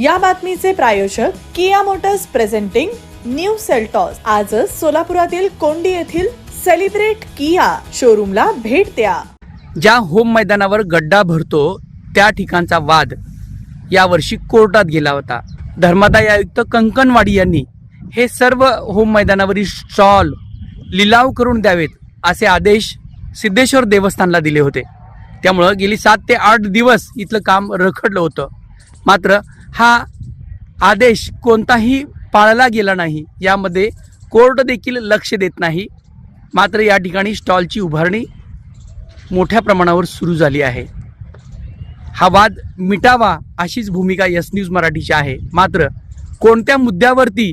या बातमीचे प्रायोजक Kia Motors presenting new Seltos. आजच सोलापुरातील कोंडी येथील सेलिब्रेट किया शोरूमला भेट द्या. ज्या होम मैदानावर गड्डा भरतो त्या ठिकाणचा वाद यावर्षी कोर्टात गेला होता. धर्मादाय आयुक्त कंकणवाडी यांनी हे सर्व होम मैदानावरील स्टॉल लिलाव करून द्यावेत असे आदेश सिद्धेश्वर देवस्थानला दिले होते. त्यामुळं गेली सात ते आठ दिवस इथलं काम रखडलं होतं. मात्र हा आदेश कोणताही पाळला गेला नाही. यामध्ये कोर्ट देखील लक्ष देत नाही. मात्र या ठिकाणी स्टॉलची उभारणी मोठ्या प्रमाणावर सुरू झाली आहे. हा वाद मिटावा अशीच भूमिका यस न्यूज मराठीची आहे. मात्र कोणत्या मुद्द्यावरती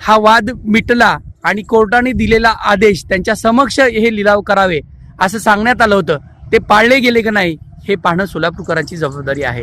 हा वाद मिटला आणि कोर्टाने दिलेला आदेश त्यांच्या समक्ष हे लिलाव करावे असं सांगण्यात आलं होतं ते पाळले गेले का नाही हे पाहणं सोलापूरकरांची जबाबदारी आहे.